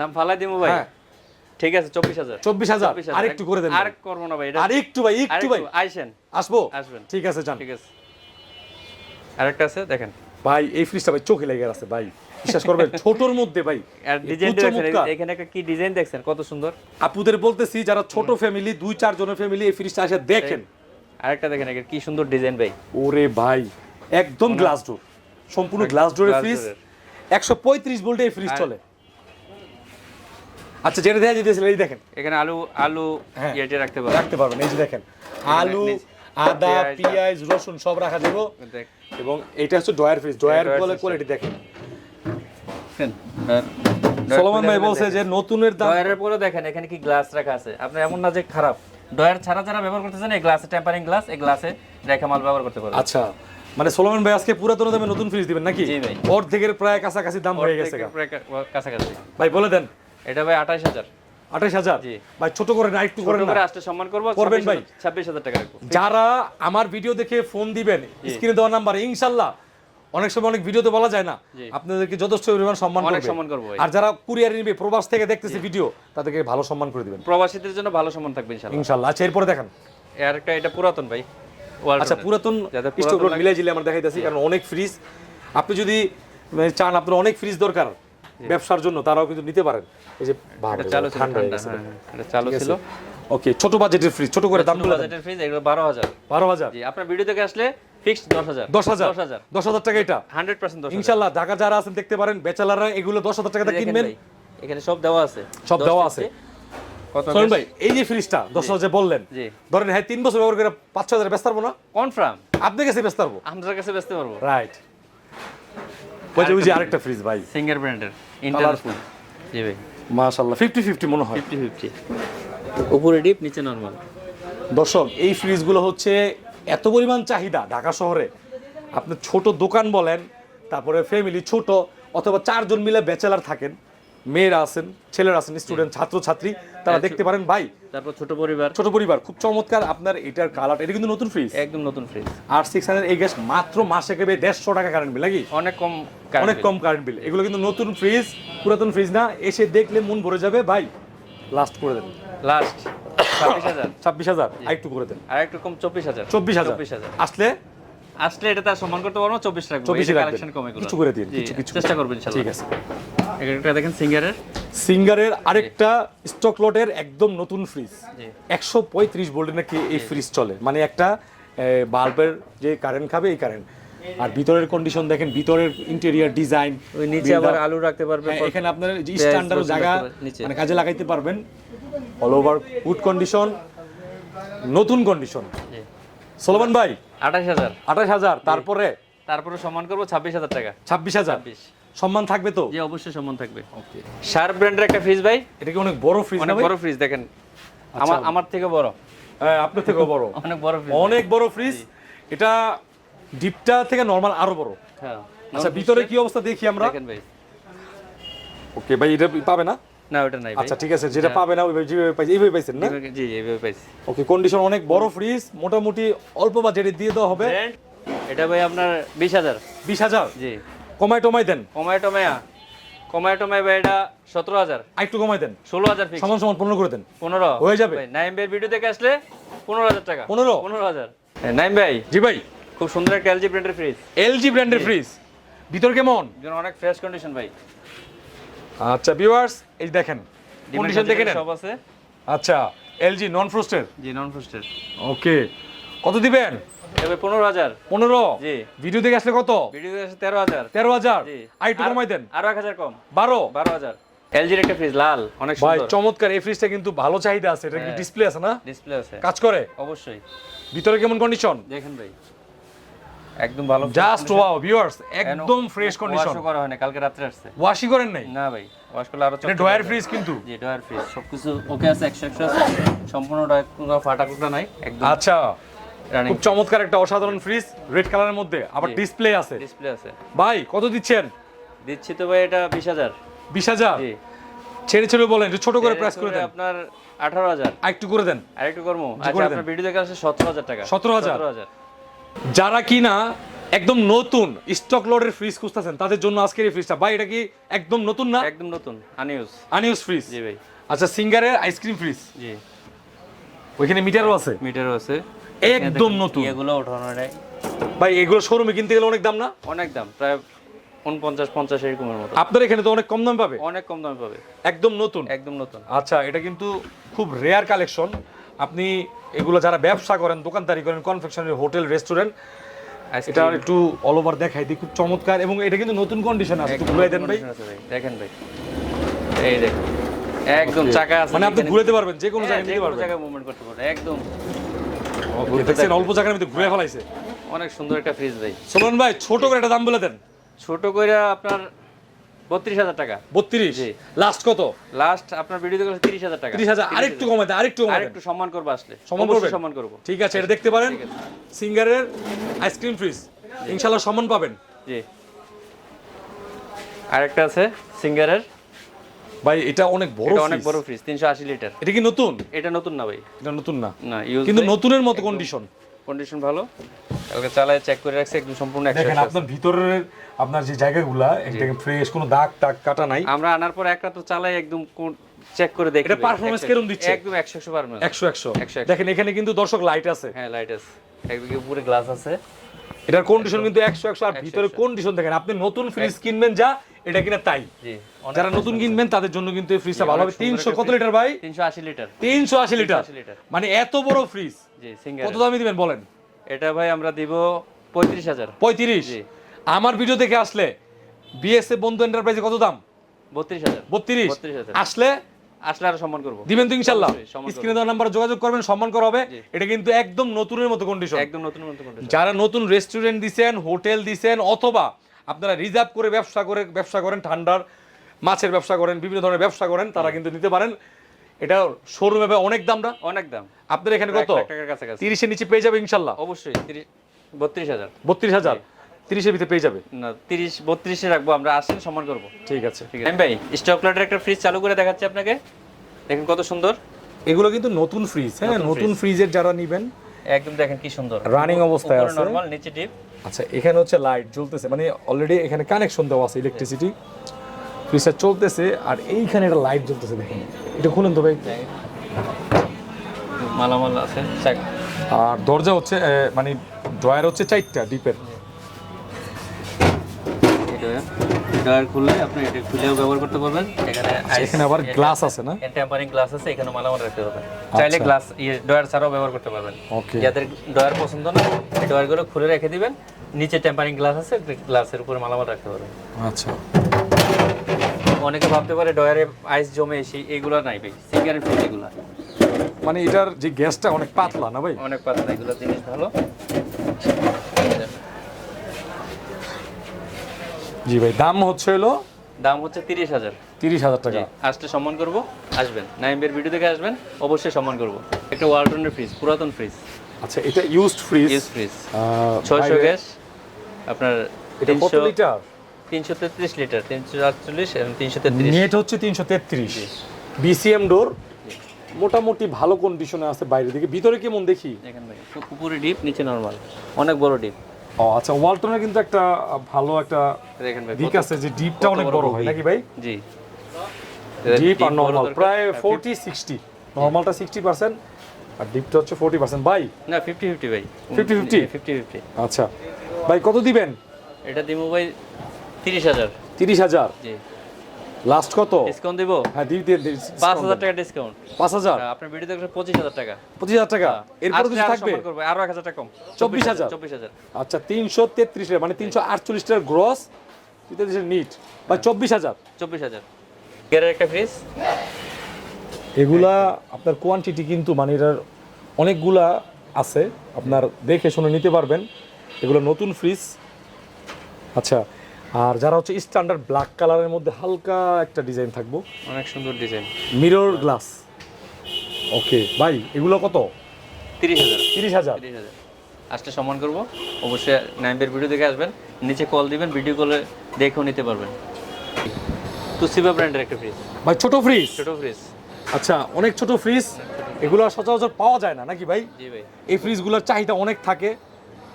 নাম ফালাই দিমু ভাই। হ্যাঁ। ঠিক আছে চব্বিশ হাজার। চব্বিশ হাজার। আর একটু করে দেন আর করব না ভাই এটা আর একটু ভাই একটু ভাই। আইসেন। আসব? আসবেন। ঠিক আছে যান। ঠিক আছে। আরেকটা আছে দেখেন। ভাই এই ফ্রিজটা ভাই চোখে লেগে আছে ভাই। বিশ্বাস করবেন ছোটর মধ্যে ভাই। এখানে একটা কি ডিজাইন দেখছেন? কত সুন্দর। আপুদের বলতেছি যারা ছোট ফ্যামিলি দুই চার জনের ফ্যামিলি এই ফ্রিজটা এসে দেখেন। আরেকটা দেখেন কি সুন্দর ডিজাইন ভাই। ওরে ভাই একদম গ্লাস ডোর সম্পূর্ণ গ্লাস ডোরের ফ্রিজ একশো পঁয়ত্রিশ ভোল্টে এই ফ্রিজ চলে। আচ্ছা যেটা দেখা যেতেছিল এই দেখেন। এখানে আলু আলু হ্যাঁ। ইয়েটে রাখতে পারেন রাখতে পারবেন এই যে দেখেন। আলু আদা পেঁয়াজ। রসুন সব রাখা যাব। এবং এটা হচ্ছে ডয়ার ফ্রিজ ডয়ার বলে। কোয়ালিটি দেখেন। দেখেন। সলমান ভাই বলছে যে নতুনের দাম ডয়ারের পরে দেখেন এখানে কি গ্লাস রাখা আছে? আপনি এমন না যে খারাপ। ডয়ার ছাড়া যারা ব্যবহার করতেছেন এই গ্লাসে টেম্পারিং গ্লাস এই গ্লাসে রেখা মাল ব্যবহার করতে পারবেন। আচ্ছা। মানে সোলোমান ভাই আজকে পুরাতন দামে নতুন ফ্রিজ দিবেন নাকি? অর্ধেকের প্রায় কাছাকাছি দাম হয়ে গেছে কাছাকাছি। ভাই বলে দেন। এটা ভাই আঠাশ হাজার। আঠাশ হাজার? ভাই ছোট করে না একটু করেন না। আসতে সম্মান করব করবেন ভাই। ছাব্বিশ হাজার টাকা যারা আমার ভিডিও দেখে ফোন দিবেন স্ক্রিনে দেওয়া নাম্বার ইনশাল্লাহ অনেক সময় অনেক ভিডিওতে বলা যায় না আপনাদেরকে যথেষ্ট পরিমাণ সম্মান অনেক সম্মান করব আর যারা কুরিয়ার নিবে প্রবাস থেকে দেখতেছে ভিডিও তাদেরকে ভালো সম্মান করে দিবেন। প্রবাসীদের জন্য ভালো সম্মান থাকবে ইনশাল্লাহ আচ্ছা এরপরে দেখেন। একটা এটা পুরাতন ভাই আচ্ছা পুরাতন লাগে- মিলাই জিলে আমরা দেখাইতেছি কারণ অনেক ফ্রিজ আপনি যদি মানে চান আপনার অনেক ফ্রিজ দরকার ব্যবসার জন্য তারাও কিন্তু নিতে পারেন। এই যে চালু ঠান্ডা হয়ে হ্যাঁ, এটা চালু ছিল। ওকে ছোট বাজেটের ফ্রিজ ছোট করে দাম বলে বাজেটের ফ্রিজ এগুলো বারো হাজার। বারো হাজার। জি আপনার ভিডিও থেকে আসলে ফিক্সড টাকা এটা। ঢাকা যারা আছেন দেখতে পারেন বেচালাররা এগুলো কিনবেন। এখানে সব দেওয়া আছে। সব দেওয়া আছে। ভাই এই যে ফ্রিজটা দশ হাজার বললেন ধরেন হ্যাঁ তিন বছর ব্যবহার করে পাঁচ ছ হাজার ব্যস্ত পারব না? কনফার্ম কাছে ব্যস্ত পারব? আমাদের কাছে পারব। রাইট যে আরেকটা ফ্রিজ ভাই। সিঙ্গার ব্র্যান্ডের ইন্টারন্যাশনাল জি ভাই। মাশাল্লাহ ফিফটি ফিফটি মনে হয়। ফিফটি ফিফটি উপরে ডিপ নিচে নর্মাল দর্শক এই ফ্রিজগুলো হচ্ছে এত পরিমাণ চাহিদা ঢাকা শহরে। আপনি ছোট দোকান বলেন তারপরে ফ্যামিলি ছোট অথবা চারজন মিলে ব্যাচেলার থাকেন মেয়েরা আছেন ছেলেরা আছেন স্টুডেন্ট ছাত্র ছাত্রী তারা দেখতে পারেন ভাই তারপর ছোট পরিবার। ছোট পরিবার খুব চমৎকার আপনার এটার কালার এটা কিন্তু নতুন ফ্রিজ একদম নতুন ফ্রিজ আর সিক্স হান্ড্রেড এই গ্যাস মাত্র মাসে কেবে দেড়শো টাকা কারেন্ট বিল নাকি? অনেক কম অনেক কম কারেন্ট বিল এগুলো কিন্তু নতুন ফ্রিজ পুরাতন ফ্রিজ না। এসে দেখলে মন ভরে যাবে। ভাই লাস্ট করে দেন। লাস্ট ছাব্বিশ হাজার। আর একটু করে দেন। আর একটু কম চব্বিশ হাজার। চব্বিশ হাজার। আসলে? আসলে এটা তার সম্মান করতে পারব চব্বিশ রাখব। চব্বিশে কালেকশন কমে কিছু করে দিন কিছু কিছু চেষ্টা করবেন ঠিক আছে। এটা দেখেন সিঙ্গারের। সিঙ্গারের আরেকটা স্টক লটের একদম নতুন ফ্রিজ একশো পঁয়ত্রিশ ভোল্টের নাকি এই ফ্রিজ চলে। মানে একটা বাল্বের যে কারেন্ট খাবে এই কারেন্ট আর ভিতরের কন্ডিশন দেখেন ভিতরের ইন্টেরিয়ার ডিজাইন ওই নিচে আবার আলু রাখতে পারবে এখানে আপনার যে স্ট্যান্ডার্ড জায়গা। মানে কাজে লাগাইতে পারবেন। অল ওভার গুড কন্ডিশন নতুন কন্ডিশন। সোলমান ভাই আঠাশ হাজার। আঠাশ হাজার তারপরে? তারপরে সম্মান করব ছাব্বিশ হাজার টাকা। ছাব্বিশ হাজার? সম্মান থাকবে তো? জি অবশ্যই সম্মান থাকবে। শার্প ব্র্যান্ডের একটা ফ্রিজ ভাই। এটা কি অনেক বড় ফ্রিজ অনেক বড় ফ্রিজ দেখেন। আমার আমার থেকে বড়। আপনার থেকে বড়। অনেক বড় ফ্রিজ অনেক বড় ফ্রিজ এটা ডিপটা থেকে নরমাল আরও বড়। হ্যাঁ আচ্ছা ভিতরে কি অবস্থা দেখি আমরা? দেখেন ভাই। ওকে ভাই এটা পাবে না? না ওটা নাই আচ্ছা ঠিক আছে যেটা পাবে না ওইভাবে যেভাবে পাইছে এইভাবে পাইছেন না? জি এইভাবে পাইছি। ওকে কন্ডিশন অনেক বড় ফ্রিজ মোটামুটি অল্প বাজেটে দিয়ে দেওয়া হবে। এটা ভাই আপনার বিশ হাজার। বিশ হাজার? জি। কমায় টমাই দেন। কমায় টমায়া কমায় টমায় ভাই এটা সতেরো হাজার। আরেকটু কমাই দেন। ষোলো হাজার ফিক্স সমান সমান পনেরো করে দেন। পনেরো। হয়ে যাবে? ভাই, নাইম ভাইয়ের ভিডিও দেখে আসলে পনেরো হাজার টাকা। পনেরো? পনেরো হাজার। হ্যাঁ, নাইম ভাই। জি ভাই। খুব সুন্দর একটা এলজি ব্র্যান্ডের ফ্রিজ এলজি ব্র্যান্ডের ফ্রিজ ভিতর কেমন? যেন অনেক ফ্রেশ কন্ডিশন ভাই। আচ্ছা ভিউয়ার্স এই দেখেন কন্ডিশন দেখে নেন। সব আছে। আচ্ছা এলজি নন ফ্রস্টের জি নন ফ্রস্টেড ওকে কত দিবেন? তবে পনেরো হাজার। পনেরো? জি। ভিডিও দেখে আসলে কত? ভিডিও তেরো হাজার। তেরো হাজার? জি। আর একটু কমাই দেন। আর এক হাজার কম। বারো? বারো হাজার। এলজির একটা ফ্রিজ লাল অনেক সুন্দর। ভাই চমৎকার এই ফ্রিজটা কিন্তু ভালো চাহিদা আছে। এটা কি হ্যাঁ। ডিসপ্লে আছে না? ডিসপ্লে আছে। কাজ করে? অবশ্যই। ভিতরে কেমন কন্ডিশন দেখেন ভাই। একদম ভালো জাস্ট ওয়াও ভিউয়ার্স একদম ফ্রেশ কন্ডিশন ওয়াশ করা হয়নি কালকে রাতে আসছে। ওয়াশই করেন নাই? না ভাই ওয়াশ করলে আরও এটা ডয়ার ফ্রিজ কিন্তু। জি ডয়ার ফ্রিজ সবকিছু ওকে আছে 100 100 সম্পূর্ণ ডয়ার ফাটা কুটা নাই একদম। আচ্ছা খুব চমৎকার একটা অসাধারণ ফ্রিজ রেড কালারের মধ্যে আবার ডিসপ্লে আছে। ডিসপ্লে আছে। ভাই কত দিচ্ছেন? দিচ্ছি তো ভাই এটা 20000 20000 জি। ছেড়ে ছেড়ে বলেন ছোট করে প্রেস করে দেন। আপনার 18000 আরেকটু করে দেন। আরেকটু করব। আচ্ছা আপনার ভিডিও দেখে আসে 17000 টাকা। 17000 17000 যারা কি না একদম নতুন স্টক লোডের ফ্রিজ খুঁজতেছেন তাদের জন্য আজকের এই ফ্রিজটা ভাই এটা কি একদম নতুন না? একদম নতুন আনিউস আনিউস ফ্রিজ জি ভাই। আচ্ছা সিঙ্গারের আইসক্রিম ফ্রিজ জি। ওইখানে মিটারও আছে? মিটারও আছে। একদম নতুন। এগুলো ওঠানো নাই। ভাই এগুলো শোরুমে কিনতে গেলে অনেক দাম না? অনেক দাম প্রায় উনপঞ্চাশ পঞ্চাশ এরকমের মতো। আপনার এখানে তো অনেক কম দাম পাবে? অনেক কম দাম পাবে। একদম নতুন? একদম নতুন। আচ্ছা এটা কিন্তু খুব রেয়ার কালেকশন আপনি এগুলো যারা ব্যবসা করেন দোকানদারি করেন কনফেকশনারি হোটেল রেস্টুরেন্ট এটা একটু অল ওভার দেখাই দিই খুব চমৎকার এবং এটা কিন্তু নতুন কন্ডিশন আছে একটু ঘুরাই দেন ভাই। ভাই দেখেন ভাই। এই দেখেন একদম চাকা আছে মানে আপনি ঘুরাতে পারবেন যে কোনো হ্যাঁ, জায়গায় নিতে পারবেন। জায়গায় মুভমেন্ট করতে পারবেন একদম। দেখছেন অল্প জায়গার মধ্যে ঘুরে ফেলাইছে। অনেক সুন্দর একটা ফ্রিজ ভাই। সোমন ভাই ছোট করে একটা দাম বলে দেন। ছোট করে আপনার বত্রিশ হাজার টাকা। বত্রিশ? জি। লাস্ট কত? লাস্ট আপনার ভিডিও দেখলে তিরিশ হাজার টাকা। ত্রিশ হাজার। আরেকটু কমাই দেন আরেকটু কমাই আর দেন। একটু সম্মান করব আসলে। সম্মান অবশ্যই সম্মান করব। ঠিক আছে এটা দেখতে পারেন। সিঙ্গারের আইসক্রিম ফ্রিজ ইনশাল্লাহ সম্মান পাবেন। জি। আরেকটা আছে সিঙ্গারের। ভাই এটা অনেক বড় অনেক বড় ফ্রিজ তিনশো আশি লিটার। এটা কি নতুন? এটা নতুন না ভাই। এটা নতুন না। না কিন্তু নতুনের মতো কন্ডিশন কন্ডিশন ভালো? কালকে চালায় চেক করে রাখছে একদম সম্পূর্ণ একশো দেখেন একশো আপনার ভিতরের আপনার যে জায়গাগুলা একদম ফ্রেশ কোনো দাগ টাগ কাটা নাই। আমরা আনার পর একটা তো চালাই একদম চেক করে দেখি এটা একশো- দিচ্ছে? একদম একশো একশো পারবেন একশো একশো। একশো, একশো। দেখেন এখানে কিন্তু দর্শক লাইট আছে। হ্যাঁ লাইট আছে। একদিকে উপরে গ্লাস আছে? এটার কন্ডিশন কিন্তু একশো একশো আর ভিতরে। কন্ডিশন দেখেন আপনি নতুন ফ্রিজ কিনবেন যা এটা কিনা তাই। যারা নতুন কিনবেন তাদের জন্য কিন্তু এই ফ্রিজটা ভালো হবে। তিনশো কত লিটার ভাই? তিনশো আশি লিটার। তিনশো আশি লিটার 380 লিটার। মানে এত বড় ফ্রিজ কত দামি দিবেন বলেন? এটা ভাই আমরা দিব পঁয়ত্রিশ হাজার। পঁয়ত্রিশ। আমার ভিডিও দেখে আসলে বিএসএ বন্ধু এন্টারপ্রাইজে কত দাম? বত্রিশ হাজার। বত্রিশ? আসলে? আসলে আরও সম্মান করব। দিবেন তো ইনশাল্লাহ। করব। স্ক্রিনে দেওয়া নাম্বারে যোগাযোগ করবেন সম্মান করা হবে। এটা কিন্তু একদম নতুনের মতো কন্ডিশন একদম নতুন নতুন condition। যারা নতুন রেস্টুরেন্ট দিছেন হোটেল দিছেন অথবা আপনারা রিজার্ভ করে ব্যবসা করে ব্যবসা করেন ঠান্ডার মাছের ব্যবসা করেন বিভিন্ন ধরনের ব্যবসা করেন তারা কিন্তু নিতে পারেন। এটা শোরুমে অনেক দামটা? অনেক দাম। আপনার এখানে কত? তিরিশের নিচে পেয়ে যাবে ইনশাল্লাহ। অবশ্যই বত্রিশ হাজার। বত্রিশ হাজার? তিরিশের ভিতরে পেয়ে যাবে? না তিরিশ বত্রিশে রাখব আমরা আসেন সম্মান করব। ঠিক আছে। ঠিক আছে। ভাই স্টকলাটের একটা ফ্রিজ চালু করে দেখাচ্ছি আপনাকে। দেখেন কত সুন্দর। এগুলো কিন্তু নতুন ফ্রিজ হ্যাঁ? নতুন নতুন ফ্রিজের যারা নিবেন একদম দেখেন কি সুন্দর। রানিং অবস্থায় আছে। নরমাল নিচে ডিপ আচ্ছা এখানে হচ্ছে লাইট জ্বলতেছে মানে অলরেডি এখানে কানেকশন দেওয়া আছে ইলেকট্রিসিটি ফ্রিজটা চলতেছে আর এইখানে একটা লাইট জ্বলতেছে দেখেন। এটা খুলেন তো ভাই। মালামাল আছে আর দরজা হচ্ছে মানে ড্রয়ার হচ্ছে চারটা ডিপের ডয়ার খুললে আপনি এটা খুলেও ব্যবহার করতে পারবেন। এখানে এখানে আবার গ্লাস আছে না? টেম্পারিং গ্লাস আছে এখানে মালামাল রাখতে পারবেন চাইলে গ্লাস ইয়ে ডয়ার ছাড়াও ব্যবহার করতে পারবেন। ওকে যাদের ডয়ার পছন্দ না এই ডয়ারগুলো খুলে রেখে দিবেন। নিচে টেম্পারিং গ্লাস আছে গ্লাসের উপরে মালামাল রাখতে পারবেন। আচ্ছা। অনেকে ভাবতে পারে ডয়ারে আইস জমে এসে এগুলো নাই ভাই সিগারেট ফ্রিজ এগুলো। মানে এটার যে গ্যাসটা অনেক পাতলা না ভাই? অনেক পাতলা এগুলো জিনিস ভালো। জি ভাই দাম হচ্ছে হলো? দাম হচ্ছে তিরিশ হাজার। তিরিশ হাজার টাকা। আসলে সম্মান করব আসবেন। নাইমের ভিডিও দেখে আসবেন অবশ্যই সম্মান করব। একটা ওয়ালটনের ফ্রিজ পুরাতন ফ্রিজ আচ্ছা এটা ইউজড ফ্রিজ ইউজ ফ্রিজ ছয়শো গ্যাস আপনার তিনশো লিটার তিনশো তেত্রিশ লিটার তিনশো আটচল্লিশ এবং তিনশো তেত্রিশ। নেট হচ্ছে তিনশো তেত্রিশ। বিসিএম ডোর মোটামুটি ভালো কন্ডিশনে আছে বাইরের দিকে। ভিতরে কেমন দেখি? দেখেন ভাই উপরে ডিপ নিচে নর্মাল অনেক বড় ডিপ ও আচ্ছা ওয়ালটনের কিন্তু একটা ভালো একটা দিক আছে যে ডিপটা অনেক বড় হয় নাকি ভাই? জি। ডিপ আর নর্মাল প্রায় ফোরটি সিক্সটি নর্মালটা সিক্সটি পার্সেন্ট আর ডিপটা হচ্ছে ফোরটি পার্সেন্ট বাই না ফিফটি ফিফটি ভাই। 50-50? ফিফটি ফিফটি আচ্ছা। ভাই কত দিবেন? এটা দিব ভাই তিরিশ হাজার। তিরিশ হাজার। জি। লাস্ট কত? ডিসকাউন্ট দিব? হ্যাঁ দিয়ে দিয়ে দিয়ে পাঁচ হাজার টাকা ডিসকাউন্ট পাঁচ হাজার? আপনার ভিডিও দেখলে পঁচিশ হাজার টাকা। পঁচিশ হাজার টাকা? এরপরে আসলে কিছু থাকবে? করব, আরও এক হাজার টাকা কম। চব্বিশ হাজার? চব্বিশ হাজার আচ্ছা তিনশো তেত্রিশ মানে তিনশো আটচল্লিশ টাকার গ্রস তেত্রিশের নিট বা চব্বিশ হাজার? চব্বিশ হাজার। গিয়ারের একটা ফ্রিজ এগুলা আপনার কোয়ান্টিটি কিন্তু মানে এটার অনেকগুলা আছে। আপনার দেখে শুনে নিতে পারবেন। এগুলো নতুন ফ্রিজ আচ্ছা আর যারা হচ্ছে স্ট্যান্ডার্ড ব্ল্যাক কালারের মধ্যে হালকা একটা ডিজাইন থাকব। অনেক সুন্দর ডিজাইন মিরর গ্লাস ওকে ভাই এগুলো কত? তিরিশ হাজার। তিরিশ হাজার। তিরিশ হাজার। আসলে সম্মান করব। অবশ্যই নাইমের ভিডিও দেখে আসবেন। নিচে কল দিবেন ভিডিও কলে দেখেও নিতে পারবেন। তো তুসিবা ব্র্যান্ডের একটা ফ্রিজ ভাই ছোট ফ্রিজ ছোট ফ্রিজ আচ্ছা অনেক ছোট ফ্রিজ এগুলো সচরাচর পাওয়া যায় না নাকি ভাই? জি ভাই। এই ফ্রিজগুলোর চাহিদা অনেক থাকে।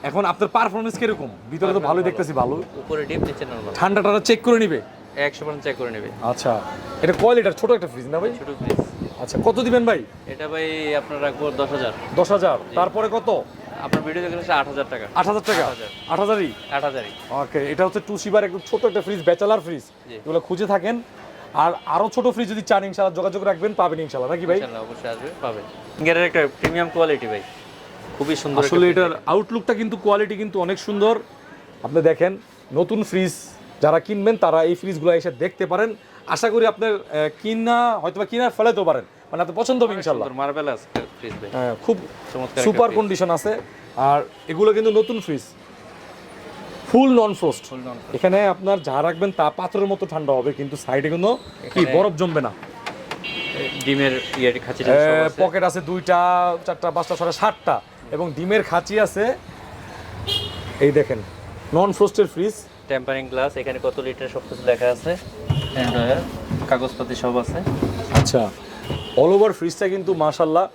এখন আপনার পারফরমেন্স কীরকম? ভিতরে তো ভালোই দেখতেছি ভালো। উপরে ডিপ নিচে নর্মাল ঠান্ডা টান্ডা চেক করে নিবে? একশো পার্সেন্ট চেক করে নেবে। আচ্ছা। এটা কয় লিটার ছোট একটা ফ্রিজ না ভাই? ছোট ফ্রিজ আচ্ছা কত দিবেন ভাই? এটা ভাই আপনার রাখব দশ হাজার। দশ হাজার। তারপরে কত? আপনার ভিডিও দেখলে আট হাজার টাকা। আট হাজার টাকা? 8,000 আট হাজারই? আট হাজারই। ওকে এটা হচ্ছে টু সিবার একদম ছোট একটা ফ্রিজ ব্যাচেলার ফ্রিজ। এগুলো খুঁজে থাকেন। আর আরও ছোট ফ্রিজ যদি চান ইনশাল্লাহ যোগাযোগ রাখবেন পাবেন ইনশাল্লাহ নাকি ভাই? ইনশাআল্লাহ অবশ্যই আসবে পাবেন। গিয়ারের একটা প্রিমিয়াম কোয়ালিটি ভাই। খুবই সুন্দর আসলে এটার আউটলুকটা কিন্তু কোয়ালিটি কিন্তু অনেক সুন্দর। আপনি দেখেন নতুন ফ্রিজ যারা কিনবেন তারা এই ফ্রিজগুলো এসে দেখতে পারেন। আশা করি আপনার কিনা হয়তো বা কিনা ফেলাতেও পারেন। মানে আপনার পছন্দ হবে ইনশাল্লাহ সুন্দর মার্বেল আছে ফ্রিজ হ্যাঁ, খুব চমৎকার সুপার কন্ডিশন আছে। আর এগুলো কিন্তু নতুন ফ্রিজ ফুল নন ফ্রোস্ট এখানে আপনার যা রাখবেন তা পাথরের মতো ঠান্ডা হবে কিন্তু সাইডে কিন্তু কি বরফ জমবে না। ডিমের ইয়ে খাঁচি। পকেট আছে। দুইটা চারটা পাঁচটা ছটা সাতটা। এবং ডিমের খাঁচি আছে। এই দেখেন non frosted fridge tempering glass এখানে কত লিটার সব কিছু লেখা আছে। কাগজপাতি সব আছে। আচ্ছা অল ওভার ফ্রিজটা কিন্তু মাশাল্লাহ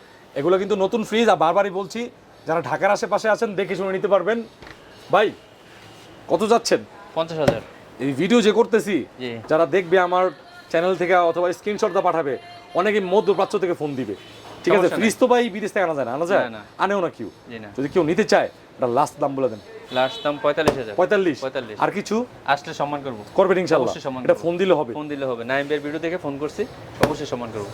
এগুলো কিন্তু নতুন ফ্রিজ আর বারবারই বলছি যারা ঢাকার আশেপাশে আছেন দেখে শুনে নিতে পারবেন। ভাই কত যাচ্ছেন? পঞ্চাশ হাজার। এই ভিডিও যে করতেছি যারা দেখবে আমার চ্যানেল থেকে অথবা স্ক্রিনশটটা পাঠাবে অনেকে মধ্যপ্রাচ্য থেকে ফোন দিবে। ঠিক আছে ফ্রিজ তো ভাই বিদেশ থেকে আনা যায় না আনা যায়। আনেও না কেউ? যদি কেউ নিতে চায় এটা লাস্ট দাম বলে দেন। লাস্ট দাম পঁয়তাল্লিশ হাজার। পঁয়তাল্লিশ? পঁয়তাল্লিশ। আর কিছু? আসলে সম্মান করব। করবেন ইনশাল্লাহ। অবশ্যই সম্মান এটা ফোন দিলে হবে। ফোন দিলে হবে। নাইমের ভিডিও দেখে ফোন করছি অবশ্যই সম্মান করব।